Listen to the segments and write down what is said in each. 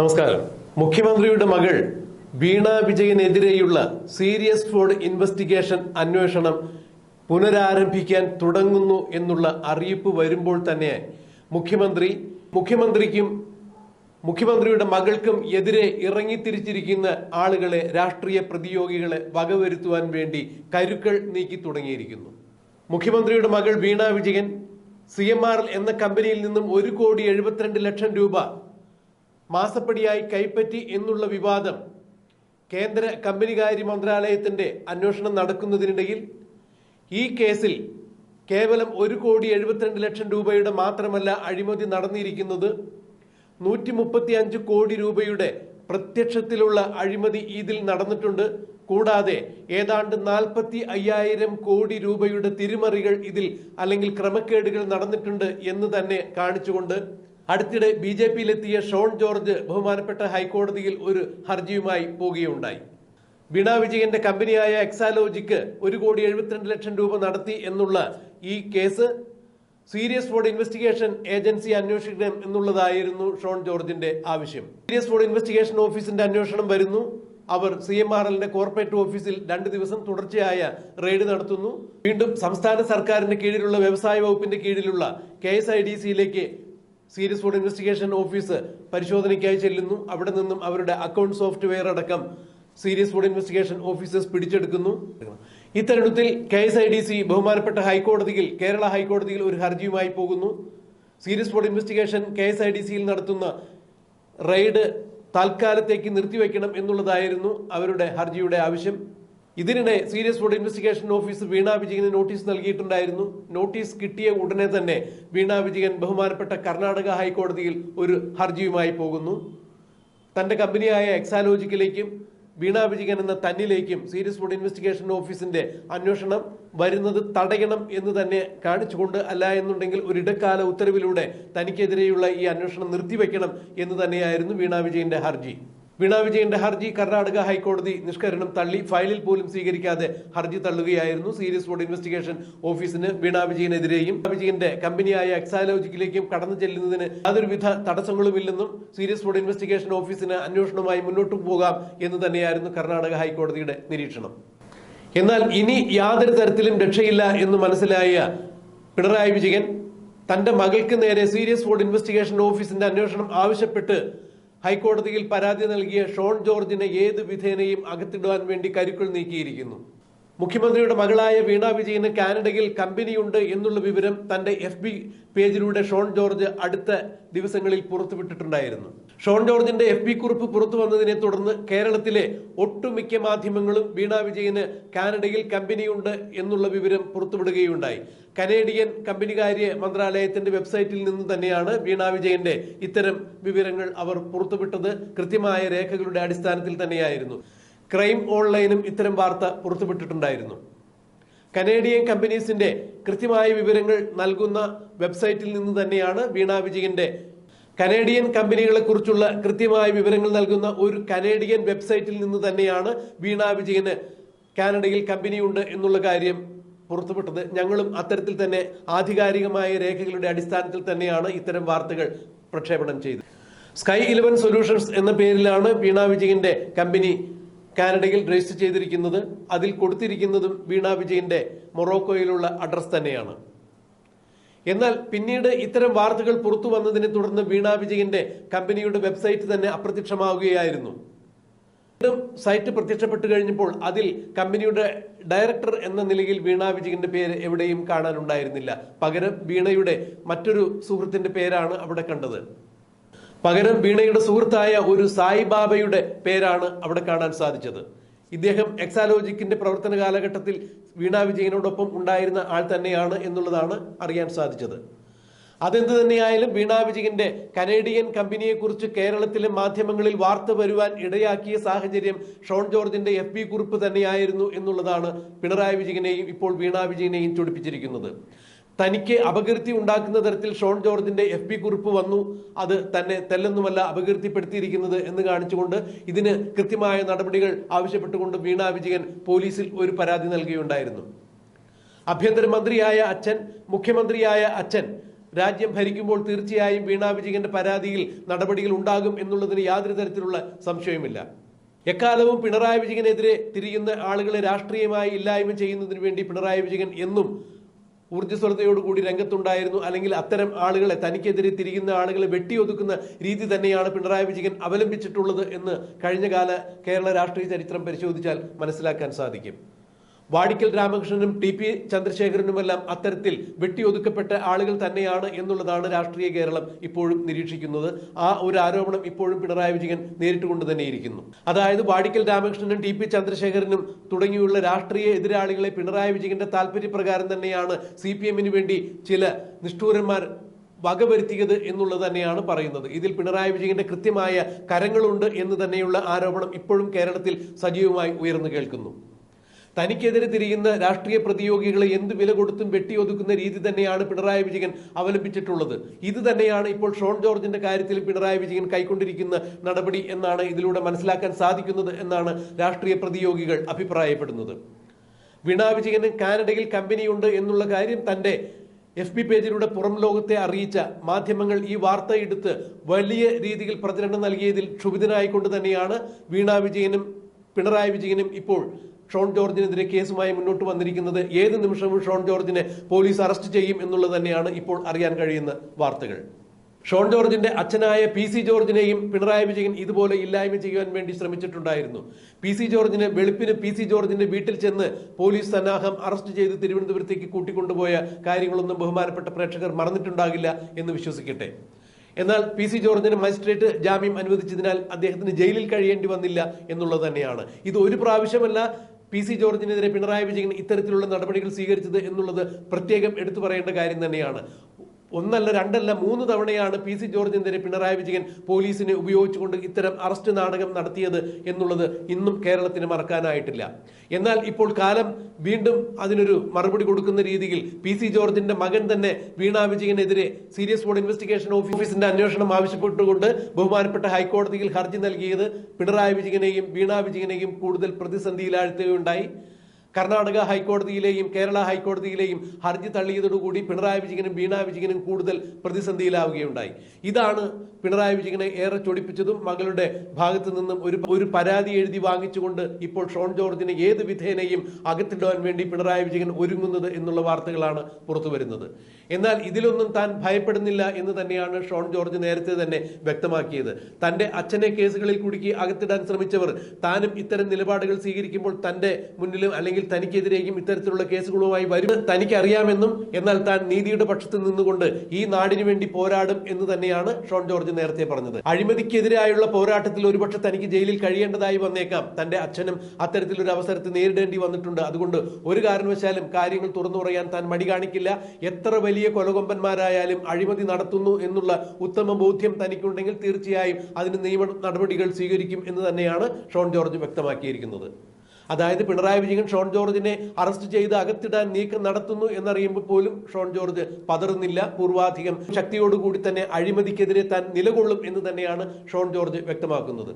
നമസ്കാരം. മുഖ്യമന്ത്രിയുടെ മകൾ വീണ വിജയനെതിരെയുള്ള സീരിയസ് ഫ്രോഡ് ഇൻവെസ്റ്റിഗേഷൻ അന്വേഷണം പുനരാരംഭിക്കാൻ തുടങ്ങുന്നു എന്നുള്ള അറിയിപ്പ് വരുമ്പോൾ തന്നെ മുഖ്യമന്ത്രി മുഖ്യമന്ത്രിക്കും മുഖ്യമന്ത്രിയുടെ മകൾക്കും എതിരെ ഇറങ്ങിത്തിരിച്ചിരിക്കുന്ന ആളുകളെ രാഷ്ട്രീയ പ്രതിയോഗികളെ വകവരുത്തുവാൻ വേണ്ടി കരുക്കൾ നീക്കി തുടങ്ങിയിരിക്കുന്നു. മുഖ്യമന്ത്രിയുടെ മകൾ Veena Vijayan C M R എന്ന കമ്പനിയിൽ നിന്നും ഒരു കോടി എഴുപത്തിരണ്ട് ലക്ഷം രൂപ മാസപ്പടിയായി കൈപ്പറ്റി എന്നുള്ള വിവാദം കേന്ദ്ര കമ്പനികാര്യ മന്ത്രാലയത്തിന്റെ അന്വേഷണം നടക്കുന്നതിനിടയിൽ ഈ കേസിൽ കേവലം ഒരു കോടി എഴുപത്തിരണ്ട് ലക്ഷം രൂപയുടെ മാത്രമല്ല അഴിമതി നടന്നിരിക്കുന്നത് നൂറ്റി മുപ്പത്തി അഞ്ച് കോടി രൂപയുടെ പ്രത്യക്ഷത്തിലുള്ള അഴിമതി ഇതിൽ നടന്നിട്ടുണ്ട്. കൂടാതെ ഏതാണ്ട് നാൽപ്പത്തി അയ്യായിരം കോടി രൂപയുടെ തിരിമറികൾ ഇതിൽ അല്ലെങ്കിൽ ക്രമക്കേടുകൾ നടന്നിട്ടുണ്ട് എന്ന് തന്നെ കാണിച്ചുകൊണ്ട് അടുത്തിടെ ബി ജെ പിയിലെത്തിയ ഷോൺ ജോർജ് ബഹുമാനപ്പെട്ട ഹൈക്കോടതിയിൽ ഒരു ഹർജിയുമായി പോവുകയുണ്ടായി. വീണ വിജയന്റെ കമ്പനിയായ എക്സാലോജിക്ക് ഒരു കോടി എഴുപത്തിരണ്ട് ലക്ഷം രൂപ നടത്തി എന്നുള്ള ഈ case serious fraud investigation agency അന്വേഷിക്കണം എന്നുള്ളതായിരുന്നു ഷോൺ ജോർജിന്റെ ആവശ്യം. സീരിയസ് ഫോഡ് ഇൻവെസ്റ്റിഗേഷൻ ഓഫീസിന്റെ അന്വേഷണം വരുന്നു. അവർ സി എം ആർ എല്ലിന്റെ കോർപ്പറേറ്റ് ഓഫീസിൽ രണ്ട് ദിവസം തുടർച്ചയായ റെയ്ഡ് നടത്തുന്നു. വീണ്ടും സംസ്ഥാന സർക്കാരിന്റെ കീഴിലുള്ള വ്യവസായ വകുപ്പിന്റെ കീഴിലുള്ള കെ എസ് ഐ ഡി സിയിലേക്ക് സീരിയസ് ഫുഡ് ഇൻവെസ്റ്റിഗേഷൻ ഓഫീസ് പരിശോധനയ്ക്കായി ചെല്ലുന്നു. അവിടെ നിന്നും അവരുടെ അക്കൗണ്ട് സോഫ്റ്റ്വെയർ അടക്കം സീരിയസ് ഫുഡ് ഇൻവെസ്റ്റിഗേഷൻ ഓഫീസേഴ്സ് പിടിച്ചെടുക്കുന്നു. ഇത്തരുണത്തിൽ K S I D C ബഹുമാനപ്പെട്ട ഹൈക്കോടതിയിൽ കേരള ഹൈക്കോടതിയിൽ ഒരു ഹർജിയുമായി പോകുന്നു. Serious fraud investigation K S I D സിയിൽ നടത്തുന്ന റെയ്ഡ് താൽക്കാലത്തേക്ക് നിർത്തിവെക്കണം എന്നുള്ളതായിരുന്നു അവരുടെ ഹർജിയുടെ ആവശ്യം. ഇതിനിടെ serious fraud investigation office Veena വിജയന് നോട്ടീസ് നൽകിയിട്ടുണ്ടായിരുന്നു. നോട്ടീസ് കിട്ടിയ ഉടനെ തന്നെ വീണ വിജയൻ ബഹുമാനപ്പെട്ട കർണാടക ഹൈക്കോടതിയിൽ ഒരു ഹർജിയുമായി പോകുന്നു. തന്റെ കമ്പനിയായ എക്സാലോജിക്കിലേക്കും വീണ വിജയൻ എന്ന തന്നിലേക്കും സീരിയസ് ഫുഡ് ഇൻവെസ്റ്റിഗേഷൻ ഓഫീസിന്റെ അന്വേഷണം വരുന്നത് തടയണം എന്ന് തന്നെ കാണിച്ചുകൊണ്ട് അല്ല എന്നുണ്ടെങ്കിൽ ഒരു ഇടക്കാല ഉത്തരവിലൂടെ തനിക്കെതിരെയുള്ള ഈ അന്വേഷണം നിർത്തിവെക്കണം എന്ന് തന്നെയായിരുന്നു വീണ വിജയന്റെ ഹർജി. വീണ വിജയന്റെ ഹർജി കർണാടക ഹൈക്കോടതി നിഷ്കരണം തള്ളി. ഫയലിൽ പോലും സ്വീകരിക്കാതെ ഹർജി തള്ളുകയായിരുന്നു സീരിയസ് ഫുഡ് ഇൻവെസ്റ്റിഗേഷൻ ഓഫീസിന് വീണ വിജയനെതിരെയും. വിജയന്റെ കമ്പനിയായ എക്സാലോജിക്കിലേക്കും കടന്നു ചെല്ലുന്നതിന് യാതൊരുവിധ തടസ്സങ്ങളുമില്ലെന്നും സീരിയസ് ഫുഡ് ഇൻവെസ്റ്റിഗേഷൻ ഓഫീസിന് അന്വേഷണവുമായി മുന്നോട്ടു പോകാം എന്ന് തന്നെയായിരുന്നു കർണാടക ഹൈക്കോടതിയുടെ നിരീക്ഷണം. എന്നാൽ ഇനി യാതൊരു തരത്തിലും രക്ഷയില്ല എന്ന് മനസ്സിലായ പിണറായി വിജയൻ തന്റെ മകൾക്ക് നേരെ സീരിയസ് ഫുഡ് ഇൻവെസ്റ്റിഗേഷൻ ഓഫീസിന്റെ അന്വേഷണം ആവശ്യപ്പെട്ട് ഹൈക്കോടതിയിൽ പരാതി നൽകിയ ഷോൺ ജോർജിനെ ഏത് വിധേനയും അകത്തിടുവാൻ വേണ്ടി കരുക്കൾ നീക്കിയിരിക്കുന്നു. മുഖ്യമന്ത്രിയുടെ മകളായ വീണ വിജയന് കാനഡയിൽ കമ്പനിയുണ്ട് എന്നുള്ള വിവരം തന്റെ എഫ് പേജിലൂടെ ഷോൺ ജോർജ് അടുത്ത ദിവസങ്ങളിൽ പുറത്തുവിട്ടിട്ടുണ്ടായിരുന്നു. ഷോൺ ജോർജിന്റെ എഫ് ബി കുറിപ്പ് പുറത്തു വന്നതിനെ തുടർന്ന് കേരളത്തിലെ ഒട്ടുമിക്ക മാധ്യമങ്ങളും വീണ വിജയന് കാനഡയിൽ കമ്പനിയുണ്ട് എന്നുള്ള വിവരം പുറത്തുവിടുകയുണ്ടായി. കനേഡിയൻ കമ്പനികാര്യ മന്ത്രാലയത്തിന്റെ വെബ്സൈറ്റിൽ നിന്ന് തന്നെയാണ് വീണ വിജയന്റെ ഇത്തരം വിവരങ്ങൾ അവർ പുറത്തുവിട്ടത്. കൃത്യമായ രേഖകളുടെ അടിസ്ഥാനത്തിൽ തന്നെയായിരുന്നു. ക്രൈം ഓൺലൈനും ഇത്തരം വാർത്ത പുറത്തുവിട്ടിട്ടുണ്ടായിരുന്നു. കനേഡിയൻ കമ്പനീസിന്റെ കൃത്യമായ വിവരങ്ങൾ നൽകുന്ന വെബ്സൈറ്റിൽ നിന്ന് തന്നെയാണ് വീണ വിജയന്റെ കനേഡിയൻ കമ്പനികളെ കുറിച്ചുള്ള കൃത്യമായ വിവരങ്ങൾ നൽകുന്ന ഒരു കനേഡിയൻ വെബ്സൈറ്റിൽ നിന്ന് തന്നെയാണ് വീണ വിജയന് കാനഡയിൽ കമ്പനിയുണ്ട് എന്നുള്ള കാര്യം പുറത്തുവിട്ടത്. ഞങ്ങളും അത്തരത്തിൽ തന്നെ ആധികാരികമായ രേഖകളുടെ അടിസ്ഥാനത്തിൽ തന്നെയാണ് ഇത്തരം വാർത്തകൾ പ്രക്ഷേപണം ചെയ്തത്. സ്കൈ ഇലവൻ സൊല്യൂഷൻസ് എന്ന പേരിലാണ് വീണ വിജയന്റെ കമ്പനി കാനഡയിൽ രജിസ്റ്റർ ചെയ്തിരിക്കുന്നത്. അതിൽ കൊടുത്തിരിക്കുന്നതും വീണ വിജയന്റെ മൊറോക്കോയിലുള്ള അഡ്രസ് തന്നെയാണ്. എന്നാൽ പിന്നീട് ഇത്തരം വാർത്തകൾ പുറത്തു വന്നതിനെ തുടർന്ന് വീണ വിജയന്റെ കമ്പനിയുടെ വെബ്സൈറ്റ് തന്നെ അപ്രത്യക്ഷമാവുകയായിരുന്നു. വീണ്ടും സൈറ്റ് പ്രത്യക്ഷപ്പെട്ടു കഴിഞ്ഞപ്പോൾ അതിൽ കമ്പനിയുടെ ഡയറക്ടർ എന്ന നിലയിൽ വീണ വിജയന്റെ പേര് എവിടെയും കാണാനുണ്ടായിരുന്നില്ല. പകരം വീണയുടെ മറ്റൊരു സുഹൃത്തിന്റെ പേരാണ് അവിടെ കണ്ടത്. പകരം വീണയുടെ സുഹൃത്തായ ഒരു സായിബാബയുടെ പേരാണ് അവിടെ കാണാൻ സാധിച്ചത്. ഇദ്ദേഹം എക്സാലോജിക്കിന്റെ പ്രവർത്തന കാലഘട്ടത്തിൽ വീണ വിജയനോടൊപ്പം ഉണ്ടായിരുന്ന ആൾ തന്നെയാണ് എന്നുള്ളതാണ് അറിയാൻ സാധിച്ചത്. അതെന്ത് തന്നെയായാലും വീണ വിജയന്റെ കനേഡിയൻ കമ്പനിയെക്കുറിച്ച് കേരളത്തിലെ മാധ്യമങ്ങളിൽ വാർത്ത വരുവാൻ ഇടയാക്കിയ സാഹചര്യം ഷോൺ ജോർജിന്റെ എഫ് ബി കുറിപ്പ് തന്നെയായിരുന്നു എന്നുള്ളതാണ് പിണറായി വിജയനെയും ഇപ്പോൾ വീണ വിജയനെയും ചൊടിപ്പിച്ചിരിക്കുന്നത്. തനിക്ക് അപകീർത്തി ഉണ്ടാക്കുന്ന തരത്തിൽ ഷോൺ ജോർജിന്റെ എഫ് പി കുറിപ്പ് വന്നു. അത് തന്നെ തെല്ലൊന്നുമല്ല അപകീർത്തിപ്പെടുത്തിയിരിക്കുന്നത് എന്ന് കാണിച്ചുകൊണ്ട് ഇതിന് കൃത്യമായ നടപടികൾ ആവശ്യപ്പെട്ടുകൊണ്ട് വീണ വിജയൻ പോലീസിൽ ഒരു പരാതി നൽകുകയുണ്ടായിരുന്നു ആഭ്യന്തരമന്ത്രിയായ അച്ഛൻ മുഖ്യമന്ത്രിയായ അച്ഛൻ രാജ്യം ഭരിക്കുമ്പോൾ തീർച്ചയായും വീണ വിജയന്റെ പരാതിയിൽ നടപടികൾ ഉണ്ടാകും എന്നുള്ളതിന് യാതൊരു തരത്തിലുള്ള സംശയവുമില്ല. എക്കാലവും പിണറായി വിജയനെതിരെ തിരിയുന്ന ആളുകളെ രാഷ്ട്രീയമായി ഇല്ലായ്മ ചെയ്യുന്നതിന് വേണ്ടി പിണറായി വിജയൻ എന്നും ഊർജസ്വലതയോടുകൂടി രംഗത്തുണ്ടായിരുന്നു. അല്ലെങ്കിൽ അത്തരം ആളുകളെ തനിക്കെതിരെ തിരിയുന്ന ആളുകളെ വെട്ടിയൊതുക്കുന്ന രീതി തന്നെയാണ് പിണറായി വിജയൻ അവലംബിച്ചിട്ടുള്ളത് എന്ന് കഴിഞ്ഞകാല കേരള രാഷ്ട്രീയ ചരിത്രം പരിശോധിച്ചാൽ മനസ്സിലാക്കാൻ സാധിക്കും. വാടിക്കൽ രാമകൃഷ്ണനും ടി പി ചന്ദ്രശേഖരനുമെല്ലാം അത്തരത്തിൽ വെട്ടിയൊതുക്കപ്പെട്ട ആളുകൾ തന്നെയാണ് എന്നുള്ളതാണ് രാഷ്ട്രീയ കേരളം ഇപ്പോഴും നിരീക്ഷിക്കുന്നത്. ആ ഒരു ആരോപണം ഇപ്പോഴും പിണറായി വിജയൻ നേരിട്ടുകൊണ്ട് തന്നെയിരിക്കുന്നു. അതായത് വാടിക്കൽ രാമകൃഷ്ണനും ടി പി ചന്ദ്രശേഖരനും തുടങ്ങിയുള്ള രാഷ്ട്രീയ എതിരാളികളെ പിണറായി വിജയന്റെ താല്പര്യപ്രകാരം തന്നെയാണ് സി പി എമ്മിന് വേണ്ടി ചില നിഷ്ഠൂരന്മാർ വകവരുത്തിയത് എന്നുള്ളത് തന്നെയാണ് പറയുന്നത്. ഇതിൽ പിണറായി വിജയന്റെ കൃത്യമായ കരങ്ങളുണ്ട് എന്ന് തന്നെയുള്ള ആരോപണം ഇപ്പോഴും കേരളത്തിൽ സജീവമായി ഉയർന്നു കേൾക്കുന്നു. തനിക്കെതിരെ തിരിയുന്ന രാഷ്ട്രീയ പ്രതിയോഗികളെ എന്ത് വില കൊടുത്തും വെട്ടിയൊതുക്കുന്ന രീതി തന്നെയാണ് പിണറായി വിജയൻ അവലംബിച്ചിട്ടുള്ളത്. ഇത് തന്നെയാണ് ഇപ്പോൾ ഷോൺ ജോർജിന്റെ കാര്യത്തിൽ പിണറായി വിജയൻ കൈക്കൊണ്ടിരിക്കുന്ന നടപടി എന്നാണ് ഇതിലൂടെ മനസ്സിലാക്കാൻ സാധിക്കുന്നത് എന്നാണ് രാഷ്ട്രീയ പ്രതിയോഗികൾ അഭിപ്രായപ്പെടുന്നത്. വീണാ വിജയന് കാനഡയിൽ കമ്പനിയുണ്ട് എന്നുള്ള കാര്യം തന്റെ എഫ് ബി പേജിലൂടെ പുറം ലോകത്തെ അറിയിച്ച മാധ്യമങ്ങൾ ഈ വാർത്ത എടുത്ത് വലിയ രീതിയിൽ പ്രചരണം നൽകിയതിൽ ക്ഷുഭിതനായിക്കൊണ്ട് തന്നെയാണ് വീണാ വിജയനും പിണറായി വിജയനും ഇപ്പോൾ ഷോൺ ജോർജിനെതിരെ കേസുമായി മുന്നോട്ട് വന്നിരിക്കുന്നത് ഏത് നിമിഷവും ഷോൺ ജോർജിനെ പോലീസ് അറസ്റ്റ് ചെയ്യും എന്നുള്ളത് തന്നെയാണ് ഇപ്പോൾ അറിയാൻ കഴിയുന്ന വാർത്തകൾ. ഷോൺ ജോർജിന്റെ അച്ഛനായ പി സി ജോർജിനെയും പിണറായി വിജയൻ ഇതുപോലെ ഇല്ലായ്മ ചെയ്യുവാൻ വേണ്ടി ശ്രമിച്ചിട്ടുണ്ടായിരുന്നു. പി സി ജോർജിന് വെളുപ്പിന് പി സി ജോർജിന്റെ വീട്ടിൽ ചെന്ന് പോലീസ് സന്നാഹം അറസ്റ്റ് ചെയ്ത് തിരുവനന്തപുരത്തേക്ക് കൂട്ടിക്കൊണ്ടുപോയ കാര്യങ്ങളൊന്നും ബഹുമാനപ്പെട്ട പ്രേക്ഷകർ മറന്നിട്ടുണ്ടാകില്ല എന്ന് വിശ്വസിക്കട്ടെ. എന്നാൽ പി സി ജോർജിന് മജിസ്ട്രേറ്റ് ജാമ്യം അനുവദിച്ചതിനാൽ അദ്ദേഹത്തിന് ജയിലിൽ കഴിയേണ്ടി വന്നില്ല എന്നുള്ളത് തന്നെയാണ്. ഇത് ഒരു പ്രാവശ്യമല്ല പി സി ജോർജിനെതിരെ പിണറായി വിജയൻ ഇത്തരത്തിലുള്ള നടപടികൾ സ്വീകരിച്ചത് എന്നുള്ളത് പ്രത്യേകം എടുത്തു പറയേണ്ട കാര്യം തന്നെയാണ്. ഒന്നല്ല രണ്ടല്ല മൂന്ന് തവണയാണ് പി സി ജോർജിനെതിരെ പിണറായി വിജയൻ പോലീസിനെ ഉപയോഗിച്ചുകൊണ്ട് ഇത്തരം അറസ്റ്റ് നാടകം നടത്തിയത് എന്നുള്ളത് ഇന്നും കേരളത്തിന് മറക്കാനായിട്ടില്ല. എന്നാൽ ഇപ്പോൾ കാലം വീണ്ടും അതിനൊരു മറുപടി കൊടുക്കുന്ന രീതിയിൽ പി സി ജോർജിന്റെ മകൻ തന്നെ വീണാ വിജയനെതിരെ സീരിയസ് ബോർഡ് ഇൻവെസ്റ്റിഗേഷൻ ഓഫീസിന്റെ അന്വേഷണം ആവശ്യപ്പെട്ടുകൊണ്ട് ബഹുമാനപ്പെട്ട ഹൈക്കോടതിയിൽ ഹർജി നൽകിയത് പിണറായി വിജയനെയും വീണാ വിജയനെയും കൂടുതൽ പ്രതിസന്ധിയിലാഴ്ത്തുകയുണ്ടായി. കർണാടക ഹൈക്കോടതിയിലെയും കേരള ഹൈക്കോടതിയിലെയും ഹർജി തള്ളിയതോടുകൂടി പിണറായി വിജയനും വീണ വിജയനും കൂടുതൽ പ്രതിസന്ധിയിലാവുകയുണ്ടായി. ഇതാണ് പിണറായി വിജയനെ ഏറെ ചൊടിപ്പിച്ചതും മകളുടെ ഭാഗത്ത് നിന്നും ഒരു ഒരു പരാതി എഴുതി വാങ്ങിച്ചുകൊണ്ട് ഇപ്പോൾ ഷോൺ ജോർജിനെ ഏത് വിധേനയും അകത്തിടുവാൻ വേണ്ടി പിണറായി വിജയൻ ഒരുങ്ങുന്നത് എന്നുള്ള വാർത്തകളാണ് പുറത്തു വരുന്നത്. എന്നാൽ ഇതിലൊന്നും താൻ ഭയപ്പെടുന്നില്ല എന്ന് തന്നെയാണ് ഷോൺ ജോർജ് നേരത്തെ തന്നെ വ്യക്തമാക്കിയത്. തന്റെ അച്ഛനെ കേസുകളിൽ കുടുക്കി അകത്തിടാൻ ശ്രമിച്ചവർ താനും ഇത്തരം നിലപാടുകൾ സ്വീകരിക്കുമ്പോൾ തന്റെ മുന്നിലും അല്ലെങ്കിൽ തനിക്കെതിരെയും ഇത്തരത്തിലുള്ള കേസുകളുമായി വരും തനിക്ക് അറിയാമെന്നും എന്നാൽ താൻ നീതിയുടെ പക്ഷത്ത് നിന്നുകൊണ്ട് ഈ നാടിനു വേണ്ടി പോരാടും എന്ന് തന്നെയാണ് ഷോൺ ജോർജ് നേരത്തെ പറഞ്ഞത്. അഴിമതിക്കെതിരായുള്ള പോരാട്ടത്തിൽ ഒരുപക്ഷെ തനിക്ക് ജയിലിൽ കഴിയേണ്ടതായി വന്നേക്കാം. തന്റെ അച്ഛനും അത്തരത്തിലൊരു അവസരത്തെ നേരിടേണ്ടി വന്നിട്ടുണ്ട്. അതുകൊണ്ട് ഒരു കാരണവശാലും കാര്യങ്ങൾ തുറന്നു പറയാൻ താൻ മടി കാണിക്കില്ല. എത്ര വലിയ കൊലകൊമ്പന്മാരായാലും അഴിമതി നടത്തുന്നു എന്നുള്ള ഉത്തമ ബോധ്യം തനിക്കുണ്ടെങ്കിൽ തീർച്ചയായും അതിന് നിയമ നടപടികൾ സ്വീകരിക്കും എന്ന് തന്നെയാണ് ഷോൺ ജോർജ് വ്യക്തമാക്കിയിരിക്കുന്നത്. അതായത് പിണറായി വിജയൻ ഷോൺ ജോർജിനെ അറസ്റ്റ് ചെയ്ത് അകത്തിടാൻ നീക്കം നടത്തുന്നു എന്നറിയുമ്പോൾ പോലും ഷോൺ ജോർജ് പതറുന്നില്ല പൂർവാധികം ശക്തിയോടുകൂടി തന്നെ അഴിമതിക്കെതിരെ താൻ നിലകൊള്ളും എന്ന് തന്നെയാണ് ഷോൺ ജോർജ് വ്യക്തമാക്കുന്നത്.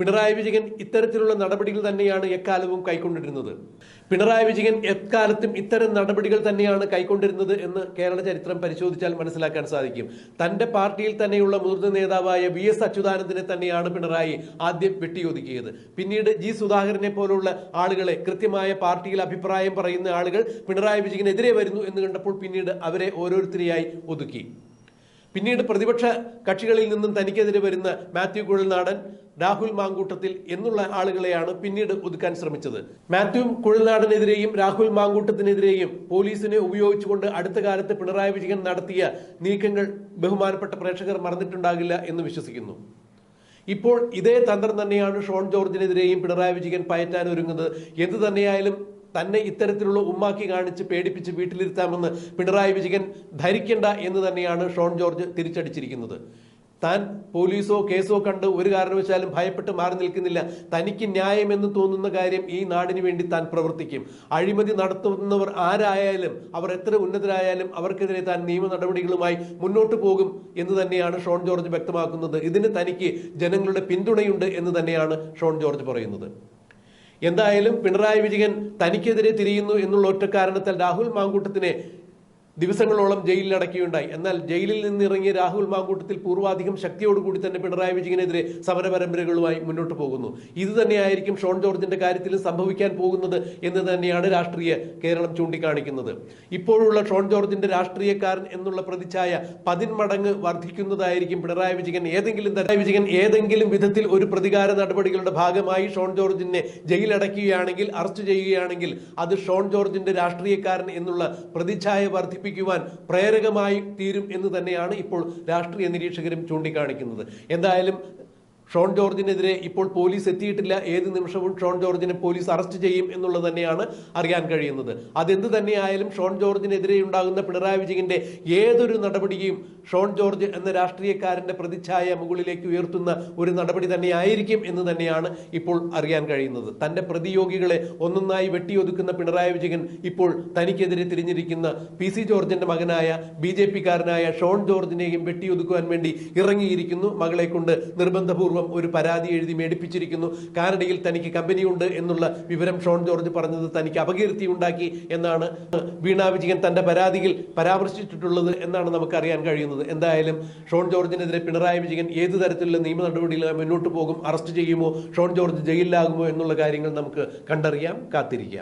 പിണറായി വിജയൻ ഇത്തരത്തിലുള്ള നടപടികൾ തന്നെയാണ് എക്കാലവും കൈക്കൊണ്ടിരുന്നത്. പിണറായി വിജയൻ എക്കാലത്തും ഇത്തരം നടപടികൾ തന്നെയാണ് കൈക്കൊണ്ടിരുന്നത് എന്ന് കേരള ചരിത്രം പരിശോധിച്ചാൽ മനസ്സിലാക്കാൻ സാധിക്കും. തന്റെ പാർട്ടിയിൽ തന്നെയുള്ള മുതിർന്ന നേതാവായ വി എസ് അച്യുതാനന്ദനെ തന്നെയാണ് പിണറായി ആദ്യം വെട്ടിയൊതുക്കിയത്. പിന്നീട് ജി സുധാകരനെ പോലുള്ള ആളുകളെ കൃത്യമായ പാർട്ടിയിൽ അഭിപ്രായം പറയുന്ന ആളുകൾ പിണറായി വിജയനെതിരെ വരുന്നു എന്ന് കണ്ടപ്പോൾ പിന്നീട് അവരെ ഓരോരുത്തരെയായി ഒതുക്കി. പിന്നീട് പ്രതിപക്ഷ കക്ഷികളിൽ നിന്നും തനിക്കെതിരെ വരുന്ന മാത്യു കുഴൽനാടൻ രാഹുൽ മാങ്കൂട്ടത്തിൽ എന്നുള്ള ആളുകളെയാണ് പിന്നീട് ഒതുക്കാൻ ശ്രമിച്ചത്. മാത്യു കുഴൽനാടനെതിരെയും രാഹുൽ മാങ്കൂട്ടത്തിനെതിരെയും പോലീസിനെ ഉപയോഗിച്ചുകൊണ്ട് അടുത്ത കാലത്ത് പിണറായി വിജയൻ നടത്തിയ നീക്കങ്ങൾ ബഹുമാനപ്പെട്ട പ്രേക്ഷകർ മറന്നിട്ടുണ്ടാകില്ല എന്ന് വിശ്വസിക്കുന്നു. ഇപ്പോൾ ഇതേ തന്ത്രം തന്നെയാണ് ഷോൺ ജോർജിനെതിരെയും പിണറായി വിജയൻ പയറ്റാൻ ഒരുങ്ങുന്നത് എന്ത് തന്നെയായാലും തന്നെ ഇത്തരത്തിലുള്ള ഉമ്മാക്കി കാണിച്ച് പേടിപ്പിച്ച് വീട്ടിലിരുത്താമെന്ന് പിണറായി വിജയൻ ധരിക്കേണ്ട എന്ന് തന്നെയാണ് ഷോൺ ജോർജ് തിരിച്ചടിച്ചിരിക്കുന്നത്. താൻ പോലീസോ കേസോ കണ്ട് ഒരു കാരണവശാലും ഭയപ്പെട്ട് മാറി നിൽക്കുന്നില്ല. തനിക്ക് ന്യായമെന്ന് തോന്നുന്ന കാര്യം ഈ നാടിന് വേണ്ടി താൻ പ്രവർത്തിക്കും. അഴിമതി നടത്തുന്നവർ ആരായാലും അവർ എത്ര ഉന്നതരായാലും അവർക്കെതിരെ താൻ നിയമ നടപടികളുമായി മുന്നോട്ട് പോകും എന്ന് തന്നെയാണ് ഷോൺ ജോർജ് വ്യക്തമാക്കുന്നത്. ഇതിന് തനിക്ക് ജനങ്ങളുടെ പിന്തുണയുണ്ട് എന്ന് തന്നെയാണ് ഷോൺ ജോർജ് പറയുന്നത്. എന്തായാലും പിണറായി വിജയൻ തനിക്കെതിരെ തിരിയുന്നു എന്നുള്ള ഒറ്റ കാരണത്താൽ രാഹുൽ മാങ്കൂട്ടത്തിനെ ദിവസങ്ങളോളം ജയിലിൽ അടക്കുകയുണ്ടായി എന്നാൽ ജയിലിൽ നിന്നിറങ്ങിയ രാഹുൽ മാങ്കൂട്ടത്തിൽ പൂർവാധികം ശക്തിയോടുകൂടി തന്നെ പിണറായി വിജയനെതിരെ സമര പരമ്പരകളുമായി മുന്നോട്ട് പോകുന്നു. ഇത് തന്നെയായിരിക്കും ഷോൺ ജോർജിന്റെ കാര്യത്തിലും സംഭവിക്കാൻ പോകുന്നത് എന്ന് തന്നെയാണ് രാഷ്ട്രീയ കേരളം ചൂണ്ടിക്കാണിക്കുന്നത്. ഇപ്പോഴുള്ള ഷോൺ ജോർജിന്റെ രാഷ്ട്രീയക്കാരൻ എന്നുള്ള പ്രതിച്ഛായ പതിന്മടങ്ങ് വർദ്ധിക്കുന്നതായിരിക്കും പിണറായി വിജയൻ. ഏതെങ്കിലും പിണറായി വിജയൻ ഏതെങ്കിലും വിധത്തിൽ ഒരു പ്രതികാര നടപടികളുടെ ഭാഗമായി ഷോൺ ജോർജിനെ ജയിലടക്കുകയാണെങ്കിൽ അറസ്റ്റ് ചെയ്യുകയാണെങ്കിൽ അത് ഷോൺ ജോർജിന്റെ രാഷ്ട്രീയക്കാരൻ എന്നുള്ള പ്രതിച്ഛായ വർദ്ധിപ്പിക്കുവാൻ പ്രേരകമായി തീരും എന്ന് തന്നെയാണ് ഇപ്പോൾ രാഷ്ട്രീയ നിരീക്ഷകരും ചൂണ്ടിക്കാണിക്കുന്നത്. എന്തായാലും ഷോൺ ജോർജിനെതിരെ ഇപ്പോൾ പോലീസ് എത്തിയിട്ടില്ല. ഏത് നിമിഷവും ഷോൺ ജോർജിനെ പോലീസ് അറസ്റ്റ് ചെയ്യും എന്നുള്ളത് തന്നെയാണ് അറിയാൻ കഴിയുന്നത്. അതെന്ത് തന്നെയായാലും ഷോൺ ജോർജിനെതിരെ ഉണ്ടാകുന്ന പിണറായി വിജയന്റെ ഏതൊരു നടപടിയും ഷോൺ ജോർജ് എന്ന രാഷ്ട്രീയക്കാരന്റെ പ്രതിച്ഛായ മുകളിലേക്ക് ഉയർത്തുന്ന ഒരു നടപടി തന്നെയായിരിക്കും എന്ന് തന്നെയാണ് ഇപ്പോൾ അറിയാൻ കഴിയുന്നത്. തന്റെ പ്രതിയോഗികളെ ഒന്നൊന്നായി വെട്ടിയൊതുക്കുന്ന പിണറായി വിജയൻ ഇപ്പോൾ തനിക്കെതിരെ തിരിഞ്ഞിരിക്കുന്ന പി സി ജോർജിന്റെ മകനായ ബി ജെ പിക്കാരനായ ഷോൺ ജോർജിനെയും വെട്ടിയൊതുക്കുവാൻ വേണ്ടി ഇറങ്ങിയിരിക്കുന്നു. മകളെ കൊണ്ട് നിർബന്ധപൂർവം ഒരു പരാതി എഴുതി മേടിപ്പിച്ചിരിക്കുന്നു. കാനഡയിൽ തനിക്ക് കമ്പനിയുണ്ട് എന്നുള്ള വിവരം ഷോൺ ജോർജ് പറഞ്ഞത് തനിക്ക് അപകീർത്തി ഉണ്ടാക്കി എന്നാണ് വീണ വിജയൻ തന്റെ പരാതിയിൽ പരാമർശിച്ചിട്ടുള്ളത് എന്നാണ് നമുക്ക് അറിയാൻ കഴിയുന്നത്. എന്തായാലും ഷോൺ ജോർജിനെതിരെ പിണറായി വിജയൻ ഏത് തരത്തിലുള്ള നിയമ നടപടിയിൽ മുന്നോട്ട് പോകും അറസ്റ്റ് ചെയ്യുമോ ഷോൺ ജോർജ് ജയിലിലാകുമോ എന്നുള്ള കാര്യങ്ങൾ നമുക്ക് കണ്ടറിയാം കാത്തിരിക്കാം.